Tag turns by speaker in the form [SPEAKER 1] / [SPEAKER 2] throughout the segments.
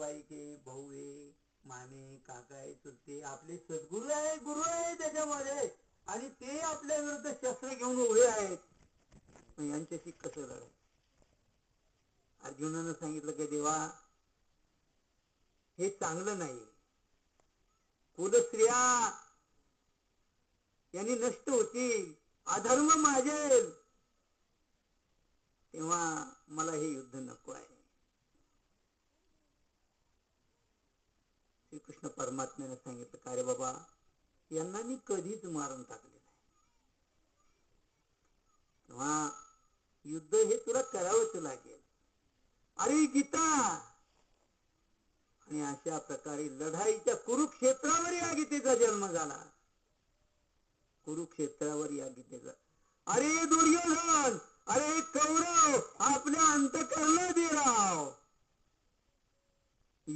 [SPEAKER 1] नातेवाईक भाऊ आहे मामे काका आहे चुलते आपले सद्गुरू आहे गुरु आहे त्याच्यामध्ये. आणि ते आपल्या विरुद्ध शस्त्र घेऊन उभे आहेत. यांच्याशी कसं लढाय अर्जुनानं सांगितलं की देवा हे चांगलं नाही कुलस्त्रिया यांनी नष्ट होतील. अधर्म माझे तेव्हा मला हे युद्ध नको आहे. कृष्ण परमात्म्याने सांगितलं का रे बाबा यांना मी कधीच मारून टाकले नाही. तेव्हा युद्ध हे तुला करावंच लागेल. अरे गीता! आणि अशा प्रकारे लढाईच्या कुरुक्षेत्रावर या गीतेचा जन्म झाला. कुरुक्षेत्रावर या गीतेचा. अरे दुर्योधन! अरे कौरव! आपल्या अंतकरण दे राव!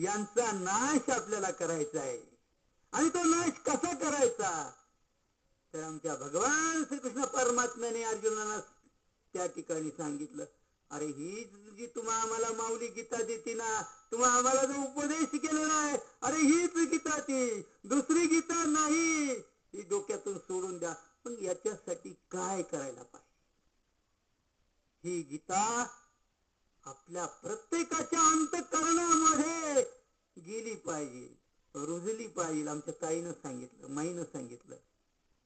[SPEAKER 1] यांचा नाश आपल्याला करायचा आहे. आणि तो नाश कसा करायचा? तर आमच्या भगवान श्रीकृष्ण परमात्म्याने अर्जुनाला त्या ठिकाणी सांगितलं अरे ही जी तुम्हा आम्हाला माऊली गीता देते ना तुम्हा आम्हाला जो उपदेश केलेला आहे अरे हीच गीता ती दुसरी गीता नाही ही डोक्यातून सोडून द्या. पण याच्यासाठी काय करायला पाहिजे? ही गीता आपल्या प्रत्येकाच्या अंतकरणामध्ये गेली पाहिजे रुजली पाहिजे. आमच्या ताईनं सांगितलं माईनं सांगितलं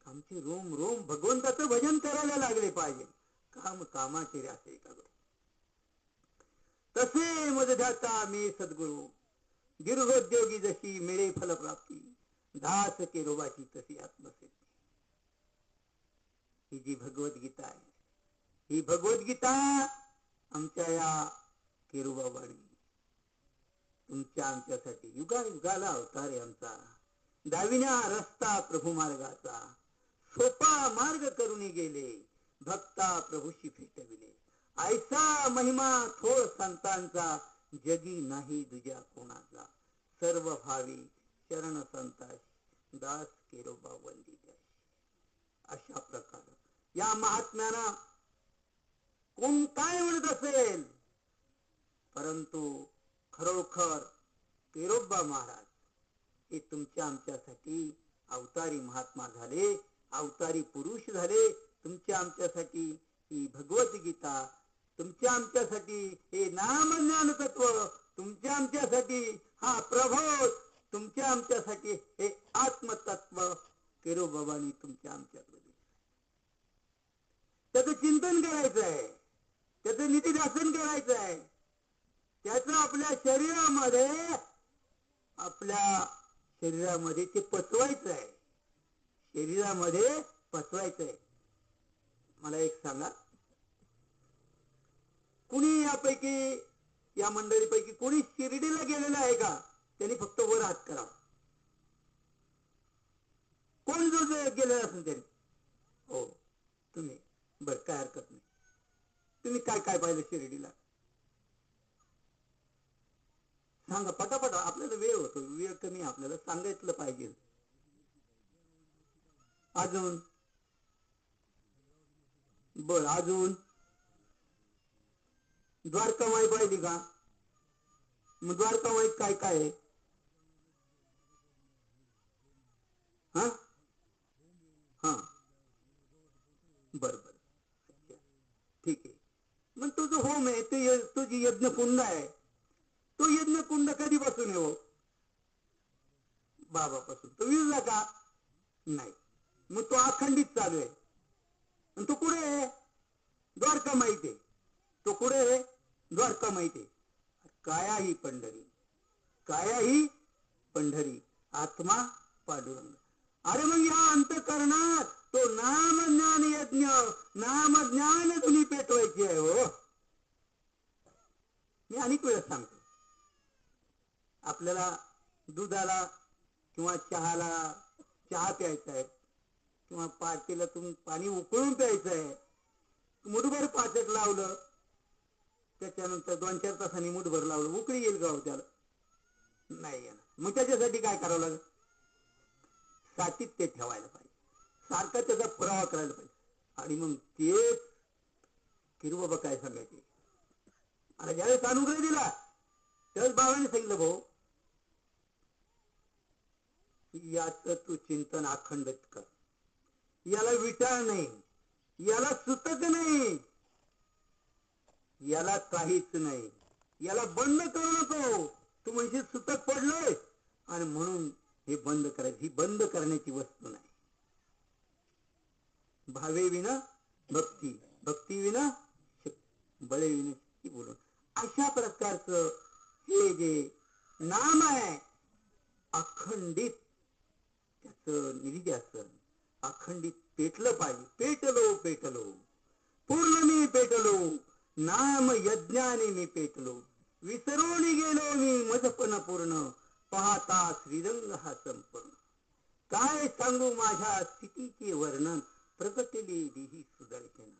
[SPEAKER 1] आमची रोम रोम भगवंताचं भजन करायला लागले पाहिजे. काम कामाचे असे का तसे मदध्याचा मे सद्गुरु दीर्घोद्योगी जशी मिळे फलप्राप्ती दास के रोबाची तशी आत्मसिद्धी. ही जी भगवद्गीता आहे ही भगवद्गीता आमच्या या केरुबाबाणी तुमच्या आमच्यासाठी युगा युगाला अवतार आहे आमचा. दाविना रस्ता प्रभू मार्गाचा. सोपा मार्ग करून गेले. भक्ता प्रभूशी फेटविले ऐसा महिमा थोर संतांचा जगी नाही दुजा कोणाचा. सर्व भावी चरण संताश दास केरोबा वंदित अशा प्रकार या महात्म्यानं कोण काय म्हणत असेल. परंतु खरोखर केरोबा महाराज हे तुमच्या आमच्यासाठी अवतारी महात्मा झाले अवतारी पुरुष झाले. तुमच्या आमच्यासाठी ही भगवद्गीता तुमच्या आमच्यासाठी हे नाम ज्ञान तत्व तुमच्या आमच्यासाठी हा प्रभोत तुमच्या आमच्यासाठी हे आत्मतत्व केरोबाबांनी तुमच्या आमच्याकडे त्याचं चिंतन करायचं आहे त्याचं नीतिदासन करायचं आहे त्याच आपल्या शरीरामध्ये आपल्या शरीरामध्ये ते पचवायचं आहे शरीरामध्ये पचवायचं आहे मला एक सांगा. कुणी यापैकी या मंडळीपैकी कुणी शिर्डीला गेलेलं आहे का? त्यांनी फक्त वर हात करा. कोण जो गेलेला असेल त्यांनी? हो तुम्ही. बर काय हरकत नाही. तुम्ही काय काय पाहिलं शिर्डीला? सांगा पटापटा आपल्याला वेळ होतो. वेळ कमी आपल्याला सांगितलं पाहिजे. अजून बर अजून द्वारकामाई पाहिली का? मग द्वारकामाईत काय काय आहे? हा? हा. बर बर. ठीक आहे. मग तुझं होम आहे ते तुझी यज्ञ कुंड आहे तो यज्ञ कुंड कधीपासून येऊ हो? बाबापासून. तो विजला का? नाही. मग तो अखंडित चालू आहे. आणि तो कुठे आहे? द्वारका माहिती तो कुठे आहे? द्वारका माहिती काया ही पंढरी. काया ही पंढरी. आत्मा पांडुरंग. अरे मग या अंतकरणात तो नाम ज्ञान यज्ञ नाम ज्ञान तुम्ही पेटवायची आहे हो? मी अनेक वेळेस सांगतो. आपल्याला दुधाला किंवा चहाला चहा प्यायचा आहे किंवा पातेला तुम्ही पाणी उकळून प्यायचं आहे मुठभर पाचट लावलं त्याच्यानंतर दोन चार तासांनी मुठभर लावलं उकळी येईल का हो त्याला? नाही येणार. मग त्याच्यासाठी काय करावं लागेल? सातत्य ठेवायला पाहिजे. सारखा त्याचा पुरावा करायला पाहिजे. आणि मग तेच बाबा काय सांगायचे? आणि ज्यावेळेस अनुग्रह दिला त्याच बाबाने सांगितलं भाऊ याच तू चिंतन अखंडित कर. याला विचार नाही याला सुतक नाही याला काहीच नाही याला बंद करू नको. तू म्हणजे सुतक पडलोय. आणि म्हणून हे बंद करायचं ही बंद करण्याची वस्तू नाही. भावे विना भक्ती भक्ती विना बळे विना बोलून. अशा प्रकारचं हे जे नाम आहे अखंडित त्याच निरीध्यासन अखंडित पेटलं पाहिजे. पेटलो पेटलो. पूर्ण मी पेटलो नाम यज्ञाने मी पेटलो. विसरून गेलो मी मजपण पूर्ण. पाहता श्रीरंग हा संपूर्ण काय सांगू माझ्या स्थितीचे वर्णन? प्रगटले देही सुदर्शन.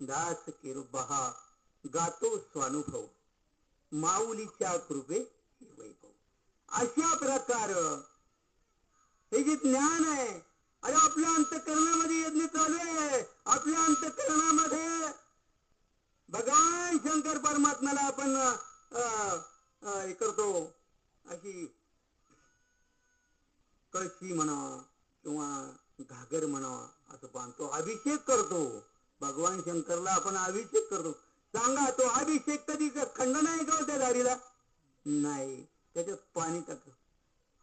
[SPEAKER 1] दास किरुबहा गातो स्वानुभव. माऊलीच्या कृपे हे वैभव. अशा प्रकार. हे जे ज्ञान आहे अरे आपल्या अंतकरणामध्ये यज्ञ चालू आहे. आपल्या अंतकरणामध्ये. भगवान शंकर परमात्म्याला आपण अं, हे करतो. अशी कळशी म्हणा किंवा घागर म्हणा असं बांधतो अभिषेक करतो. भगवान शंकरला आपण अभिषेक करतो. सांगा तो अभिषेक कधी क- खंड नाही का हो त्या दारीला नाही. त्याच्यात पाणी टाक.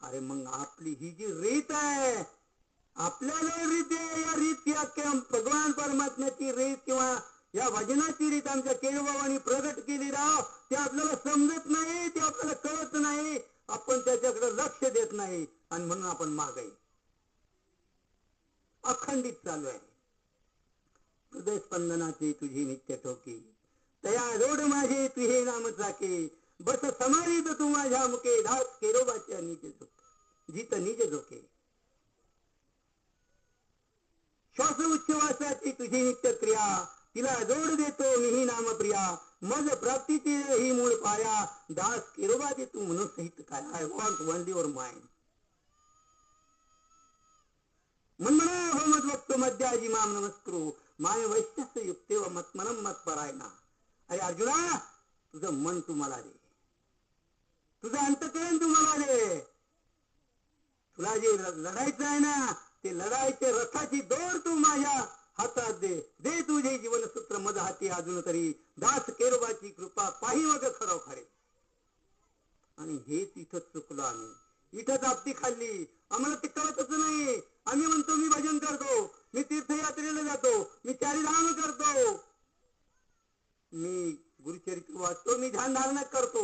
[SPEAKER 1] अरे मग आपली ही जी रीत आहे आपल्याला रीत आहे या रीत या भगवान परमात्म्याची रीत किंवा या भजनाची रीत आमच्या केळूबाबांनी प्रगट केली राव ते आपल्याला समजत नाही ते आपल्याला कळत नाही. आपण त्याच्याकडे लक्ष देत नाही आणि म्हणून आपण मागाई अखंडित चालू आहे. हृदय स्पंदनाची तुझी नित्य ठोकी. तया रोड माझे तुझे नाम चाके. बस समारीत तू माझ्या मुके. धास केरोबाच्या निज झोके. जित निज झोके. श्वास उच्छवासाची तुझी नित्य क्रिया तिला जोड देतो मीही नाम प्रिया मज प्राप्तीची ही मूळ पाया दास केरोबा दे तू सहित काय I want one your mind मन्मना हो मत वक्तो मध्याजी माम नमस्कृ माय वैश्यस युक्ते व मत्मनम मत परायणा. अरे अर्जुना तुझं मन तुम्हाला दे. तुझं अंतकरण तुम्हाला दे. तुला जे लढायचं आहे ना ते लढायचे रथाची दोर तू माझ्या हातात दे दे तुझे जीवनसूत्र मध हाती अजून तरी. दास केरोबाची कृपा पाही मग खरो खरे आणि हेच इथं चुकलो आम्ही. इथंच आपटी खाल्ली. आम्हाला ते कळतच नाही. आम्ही म्हणतो मी भजन करतो. मी तीर्थयात्रेला जातो. मी चारिधाम करतो. मी गुरुचरित्र वाचतो. मी ध्यान धारणा करतो.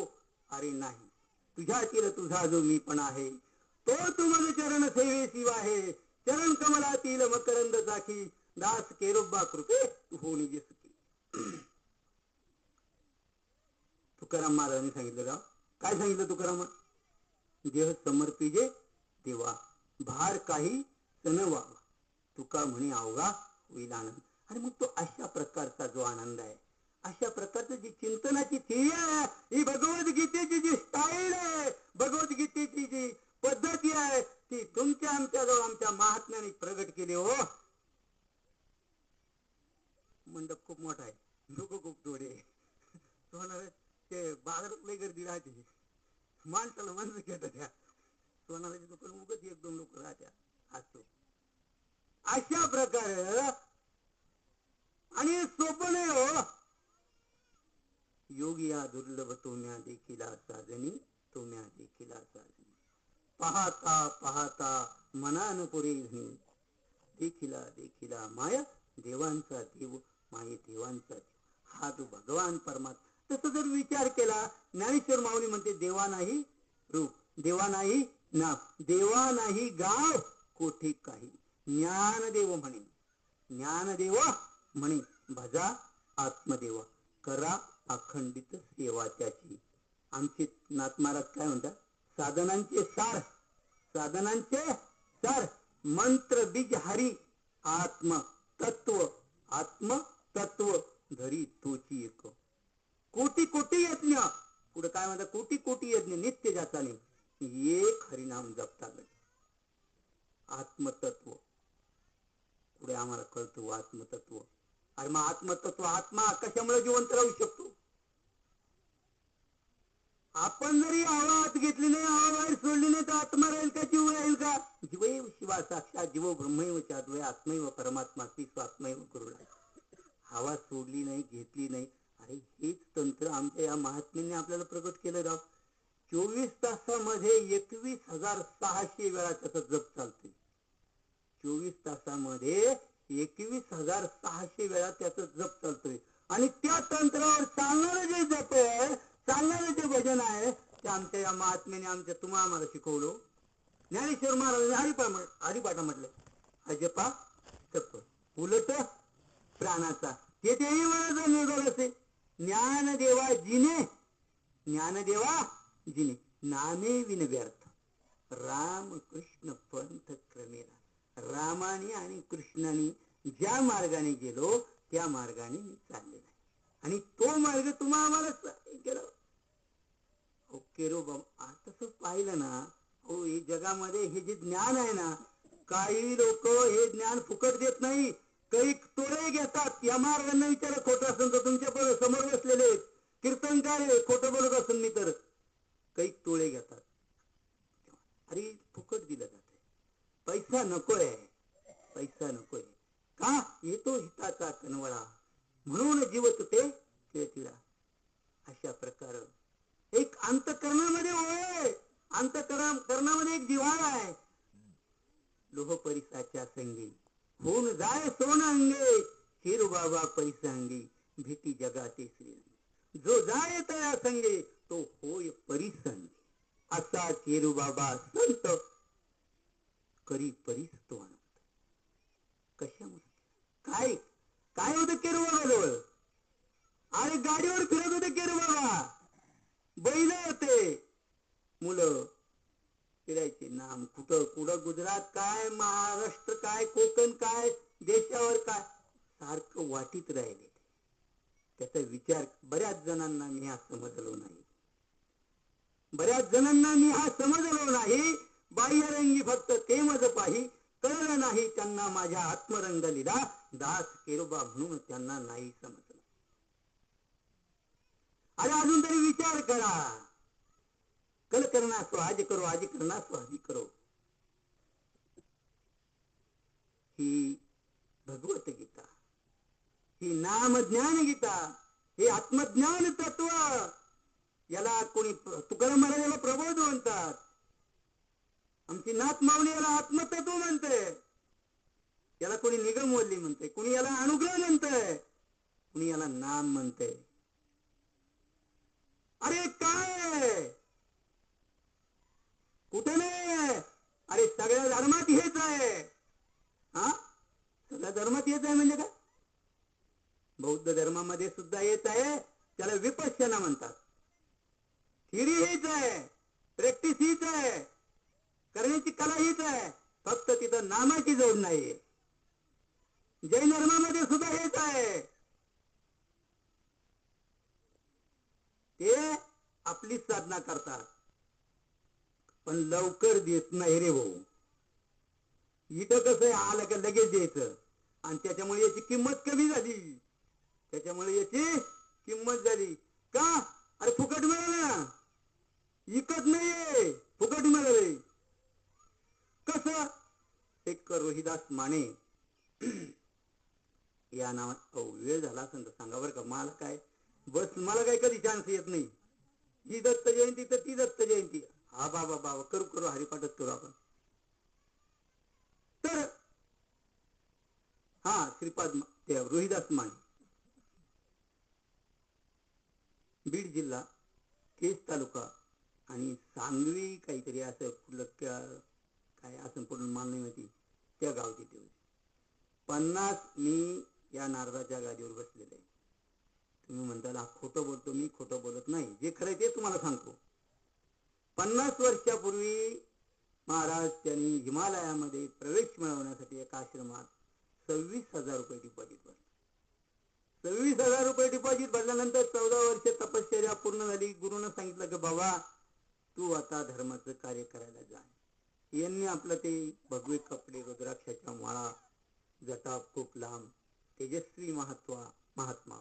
[SPEAKER 1] अरे नाही. तुझ्यातील तुझा जो मी पण आहे तो तू मन चरण सेवेसी आहे चरण कमलातील मकरंद साखी. दास केरोबा कृपे तू हो तुकाराम महाराजांनी सांगितलं का काय सांगितलं तुकाराम देह समर्पिजे देवा भार काही सण व्हावा तुका म्हणे अवघा होईल आनंद आणि मग तो अशा प्रकारचा जो आनंद आहे अशा प्रकारचं जी चिंतनाची थिअरी आहे ही भगवद्गीतेची जी स्टाईल आहे भगवद्गीतेची जी पद्धती आहे ती तुमच्या आमच्या जवळ आमच्या महात्म्याने प्रगट केली हो मंडप खूप मोठा आहे. लोक खूप थोडे सोनार ते बाजारात लय गर्दी राहते. माणसाला माणसं घेतात त्या. सोनाराच्या दुकान उगत एक दोन लोक राहत्या. असतो अशा प्रकारे आणि सोपं नाही हो. योगी या दुर्लभ तोम्या देखील साजनी तोम्या देखील साजनी पाहता पाहता मनान पुरे देखिला देखिला माया देवांचा देव माये देवांचा हा जो भगवान परमात्मा तसं जर विचार केला ज्ञानेश्वर माऊली म्हणते देवा नाही रूप देवा नाही नाप देवा नाही गाव कोठे काही. ज्ञानदेव म्हणे ज्ञानदेव म्हणे भजा आत्मदेव करा अखंडित सेवा त्याची आमचे नाथ महाराज काय म्हणतात? साधनांचे सार साधनांचे सार मंत्र बीज हरी आत्म तत्व आत्म तत्व धरी तोची एक. कोटी कोटी यज्ञ. पुढे काय म्हणतात? कोटी कोटी यज्ञ. नित्य जाताने. एक हरिनाम जपता गले आत्मतत्व. पुढे आम्हाला कळतो हो आत्मतत्व. अरे मग आत्मतत्व आत्मा कशामुळे जिवंत राहू शकतो? आपण जरी हवा आत घेतली नाही हवा बाहेर सोडली नाही तर आत्मा राहील का? जीव राहील का? जीवैव शिवा साक्षात जीव ब्रह्मैव चाद्वय आत्मैव परमात्मा ती स्वात्मैव राहील हवा सोडली नाही घेतली नाही. अरे हेच तंत्र आमच्या या महात्म्यांनी आपल्याला प्रकट केलं राव. चोवीस तासामध्ये एकवीस हजार सहाशे वेळा त्याचा जप चालते चोवीस तासामध्ये एकवीस हजार सहाशे वेळा त्याचं जप चालतोय. आणि त्या तंत्रावर चालणारं जे जप आहे चालणारं जे भजन आहे ते आमच्या या महात्म्याने आमच्या तुम्हा आम्हाला शिकवलं. ज्ञानेश्वर महाराजांनी हरिपा हरिपाठा म्हटलं. अजपा तप उलट प्राणाचा. तेथेही तेही निर्धार असे. ज्ञानदेवा जिने ज्ञानदेवा जिने. नामे विनव्यर्थ राम कृष्ण पंथ क्रमेला. रामाने आणि कृष्णाने ज्या मार्गाने गेलो त्या मार्गाने मी चालले नाही. आणि तो मार्ग तुम्हा आम्हाला स- गेलो ओके रो बाबा तसं पाहिलं ना हो हे जगामध्ये हे जे ज्ञान आहे ना काही लोक हे ज्ञान फुकट देत नाही. काही तोडे घेतात या मार्गाने विचार खोटं असेल तर तुमच्या पर- समोर बसलेले आहेत. कीर्तनकार आहे, खोटं बोलत असून मी तर. काही तोळे घेतात. अरे फुकट दिलं जात पैसा नकोय. पैसा नकोय. का? येतो हिताचा कनवळा म्हणून जीव तुटे खेळतीला अशा प्रकार. एक अंतकरणामध्ये होय अंतकरण करणामध्ये एक जिव्हाळा आहे. लोह परिसाच्या संगी होऊन जाय सोन अंगे हिरु बाबा पैसा अंगी भीती जगाते श्री जो जाय तया संगे तो होय परिसंगी. असा केरू बाबा संत करी परीस तो आनंद कशामुळे काय? काय होत केरू बाबा जवळ अरे गाडीवर फिरत होते केरू बाबा. बैल होते. मुलं फिरायचे. नाम कुठं कुठं गुजरात काय महाराष्ट्र काय कोकण काय देशावर काय? सारखं वाटीत राहिले. त्याचा विचार बऱ्याच जणांना मी हा समजलो नाही. बऱ्याच जणांना मी हा समजलो नाही. बाह्यरंगी फक्त ते मज पाही. कळलं नाही त्यांना माझ्या आत्मरंग लिला दास केरोबा म्हणून त्यांना नाही समजलं. अरे अजून तरी विचार करा. कल करना सो आज करो आज करना सो आज करो. ही भगवत गीता ही नाम ज्ञान गीता हे आत्मज्ञान तत्व याला कोणी तुकाराम महाराजाला प्रबोध म्हणतात. आमची नाथ मावणी याला आत्मतत्व म्हणते. याला कोणी निगम म्हणते कोणी याला अनुग्रह म्हणतंय कोणी याला नाम म्हणते अरे काय कुठे नाही अरे सगळ्या धर्मात हेच आहे हा सगळ्या धर्मात हेच आहे म्हणजे काय बौद्ध धर्मामध्ये सुद्धा येत आहे त्याला विपश्यना म्हणतात थिरी हीच आहे प्रॅक्टिस हीच आहे करण्याची कला हीच आहे फक्त तिथं नामाची जोड नाहीये जैन धर्मामध्ये सुद्धा हेच आहे ते आपली साधना करतात. पण लवकर देत नाही रे भाऊ. इथं कसं आहे आलं का लगेच द्यायचं. आणि त्याच्यामुळे याची किंमत कमी झाली. त्याच्यामुळे याची किंमत झाली. का? अरे फुकट मिळालं इकत नाहीये. फुकट मिळाले. कस? एक रोहिदास माने या नावात अहो, वेळ झाला असेल तर सांगा बरं का मला काय बस मला काही कधी चान्स येत नाही. ही दत्त जयंती तर ती दत्त जयंती. हा बाबा बाबा करू करू हरिपाठच करू आपण. तर हा श्रीपाद ते रोहिदास माने. बीड जिल्हा केस तालुका आणि सांगवी काहीतरी असं कुठलं काय असं पूर्ण मान नाही माहिती. त्या गावची ते होते. पन्नास मी या नारदाच्या गादीवर बसलेले आहे. तुम्ही म्हणताला खोटं बोलतो मी खोटं बोलत नाही. जे खरं ते तुम्हाला सांगतो. पन्नास वर्षापूर्वी महाराज त्यांनी हिमालयामध्ये प्रवेश मिळवण्यासाठी एका आश्रमात सव्वीस हजार रुपये डिपॉझिट भरले. सव्वीस हजार रुपये डिपॉझिट भरल्यानंतर चौदा वर्ष तपश्चर्या पूर्ण झाली. गुरुनं सांगितलं की बाबा तू आता धर्माचं कार्य करायला जा. यांनी आपलं ते भगवे कपडे रुद्राक्षाच्या माळा जटा खूप लांब तेजस्वी महात्वा महात्मा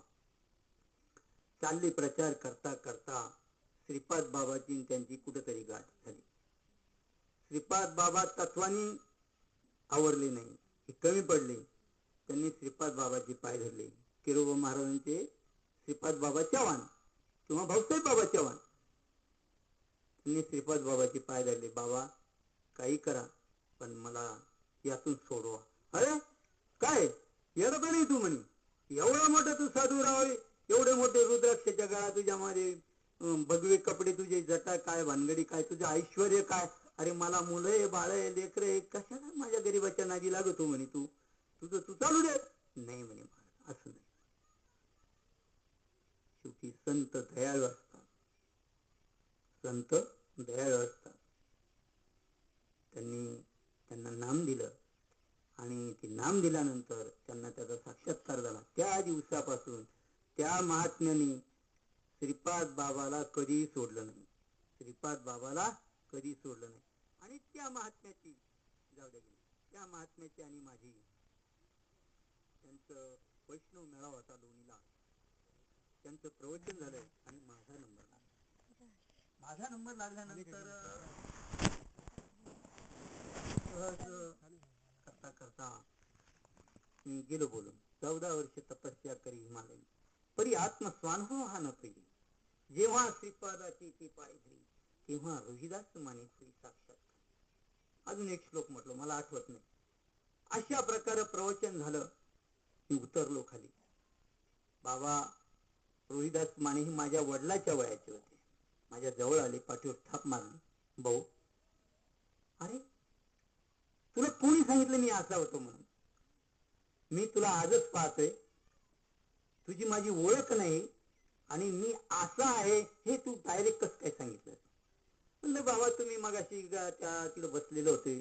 [SPEAKER 1] चालली प्रचार करता करता श्रीपाद बाबाची त्यांची कुठेतरी गाठ झाली. श्रीपाद बाबा तत्वानी आवरले नाही हे कमी पडले. त्यांनी श्रीपाद बाबाचे पाय धरले. किरोबा महाराजांचे श्रीपाद बाबा चव्हाण किंवा भाऊसाहेब बाबा चव्हाण. त्यांनी श्रीपाद बाबाचे पाय धरले. बाबा काही करा पण मला यातून सोडवा. अरे काय? येडं नाही तू म्हणे? एवढा मोठा तू साधू राहावे एवढे मोठे रुद्राक्षाच्या गळा तुझ्या मध्ये भगवे कपडे तुझे जटा काय भानगडी काय तुझं ऐश्वर काय? अरे मला मुलं आहे बाळ आहे लेकर आहे कशाला माझ्या गरीबाच्या नादी लागतो म्हणे तू? तुझं तू चालू दे. नाही म्हणे महाराज असं नाही. शेवटी संत दयाळू असतात. संत दयाळू असतात. त्यांनी त्यांना नाम दिलं. आणि ते नाम दिल्यानंतर त्यांना त्याचा साक्षात्कार झाला. त्या दिवसापासून त्या महात्म्याने श्रीपाद बाबाला कधीही सोडलं नाही. श्रीपाद बाबाला कधी सोडलं नाही. आणि त्या महात्म्याची जाऊ द्या गेली त्या महात्म्याची आणि माझी त्यांचं वैष्णव मेळावा होता लोणीला. त्यांचं प्रवचन झालंय आणि माझा नंबर लागला. माझा नंबर लागल्यानंतर सहज करता करता मी गेलो बोलून. चौदा वर्ष तपस्या करी हिमालय परी आत्मस्वानुभव हा न पेली जेव्हा श्रीपादाची ती पाय धरी तेव्हा रोहिदास माने होई साक्षात अजून एक श्लोक म्हटलो मला आठवत नाही. अशा प्रकारे प्रवचन झालं मी उतरलो खाली. बाबा रोहिदास माने ही माझ्या वडिलाच्या वयाचे होते. माझ्या जवळ आले पाठीवर थाप मारली. भाऊ अरे तुला कोणी सांगितलं मी असा होतो म्हणून? मी तुला आजच पाहतोय तुझी माझी ओळख नाही आणि मी असा आहे हे तू डायरेक्ट कसं काय सांगितलं म्हणलं बाबा तुम्ही मगाशी अशी त्या तिकडे बसलेले होते.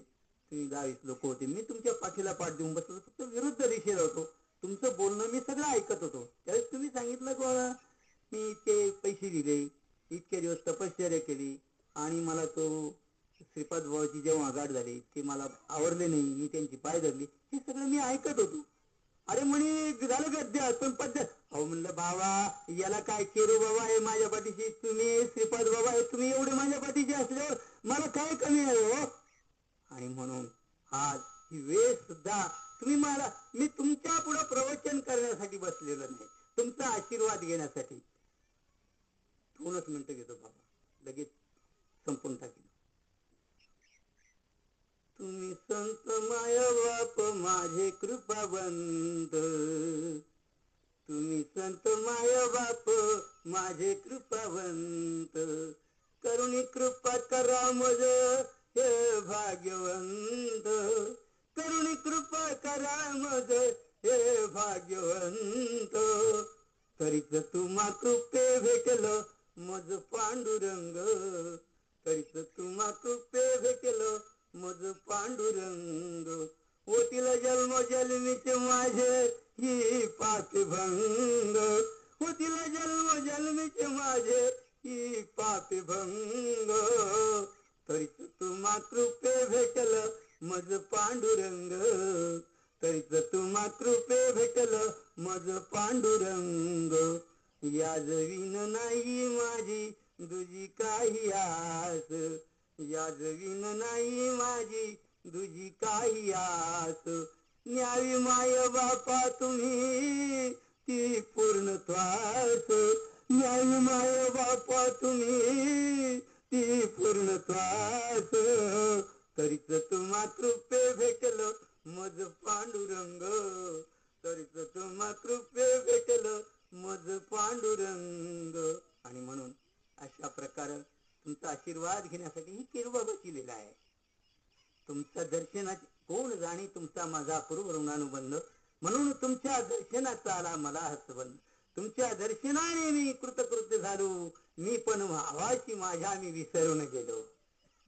[SPEAKER 1] तुम्ही गावीस लोक होते. मी तुमच्या पाठीला पाठ देऊन बसलो फक्त विरुद्ध दिशेला होतो. तुमचं बोलणं मी सगळं ऐकत होतो. त्यावेळेस तुम्ही सांगितलं की बाबा मी इतके पैसे दिले इतके दिवस तपश्चर्या केली आणि मला तो श्रीपाद भावाची जेव्हा गाठ झाली ते मला आवडले नाही. मी त्यांची पाय धरली. हे सगळं मी ऐकत होतो. अरे म्हणे झालं गद्य पण पद्धत अहो म्हणलं बाबा याला काय केरू बाबा आहे माझ्या पाठीशी तुम्ही श्रीपाद बाबा आहे तुम्ही एवढे माझ्या पाठीशी असल्यावर मला काय कमी आहे हो? आणि म्हणून आज ही वेळ सुद्धा तुम्ही मला मी तुमच्यापुढे प्रवचन करण्यासाठी बसलेलो नाही. तुमचा आशीर्वाद घेण्यासाठी. दोनच मिनिटं घेतो बाबा. लगेच संपून टाकेल तुम्ही संत माय बाप माझे कृपावंत तुम्ही संत माय बाप माझे कृपावंत करुणी कृपा करा मज हे भाग्यवंत. करुणी कृपा करा मज हे भाग्यवंत. तरीच तुम्हा कृपे भेटल मज पांडुरंग. तरीच तुम्हा कृपे भेटल मज पांडुरंग होतील जन्म जन्मीचे माझे ही पापभंग होतील जन्म जन्मीचे माझे ही पापभंग तरीच तू मातृपे भेटल मज पांडुरंग. तरीच तू मातृपे भेटल मज पांडुरंग. याजवीन नाही माझी दुजी काही आस. याजवीन नाही माझी दुजी काही आस. न्यावी माय बापा तुम्ही ती पूर्ण त्वास. न्यावी माय बापा तुम्ही ती पूर्ण त्वास. तरीच तुम्हा कृपे भेटल मज पांडुरंग. तरीच तुम्हा कृपे भेटल मज पांडुरंग. आणि म्हणून अशा प्रकारे तुमचा आशीर्वाद घेण्यासाठी ही किरबाबाची लीला आहे. तुमच्या दर्शनाची कोण जाणे तुमचा माझा पूर्व ऋणानुबंध? म्हणून तुमच्या दर्शनाचा आला मला हसबंध तुमच्या दर्शनाने मी कृतकृत्य झालो. मी पण भावाची माझ्या मी विसरून गेलो.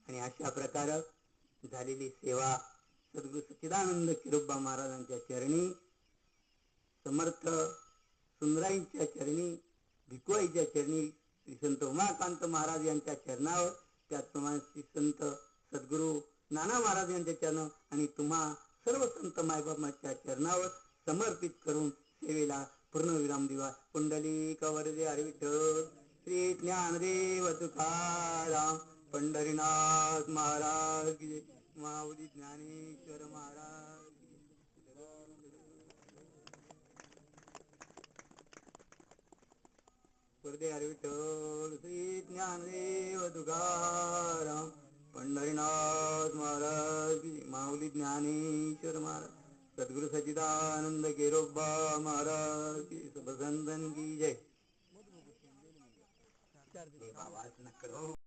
[SPEAKER 1] आणि अशा प्रकारे झालेली सेवा सद्गुरु सच्चिदानंद किरुब्बा महाराजांच्या चरणी समर्थ सुंदराईंच्या चरणी भिकवाईच्या चरणी श्री संत उमाकांत महाराज यांच्या चरणावर त्याचप्रमाणे श्री संत सद्गुरू नाना महाराज यांच्या चरण आणि तुम्हा सर्व संत मायबाबाच्या चरणावर समर्पित करून सेवेला पूर्णविराम दिवा. कुंडली कवरदे हरिविठ्ठल श्री ज्ञानदेव तुकाराम पंढरीनाथ महाराज माऊली ज्ञानेश्वर महाराज की जय. गुरुदेव विठ्ठल श्री ज्ञानदेव तुकाराम पंढरीनाथ महाराज. माऊली ज्ञानेश्वर महाराज सद्गुरु सच्चिदानंद केरोबा महाराज की जय आवाज न करो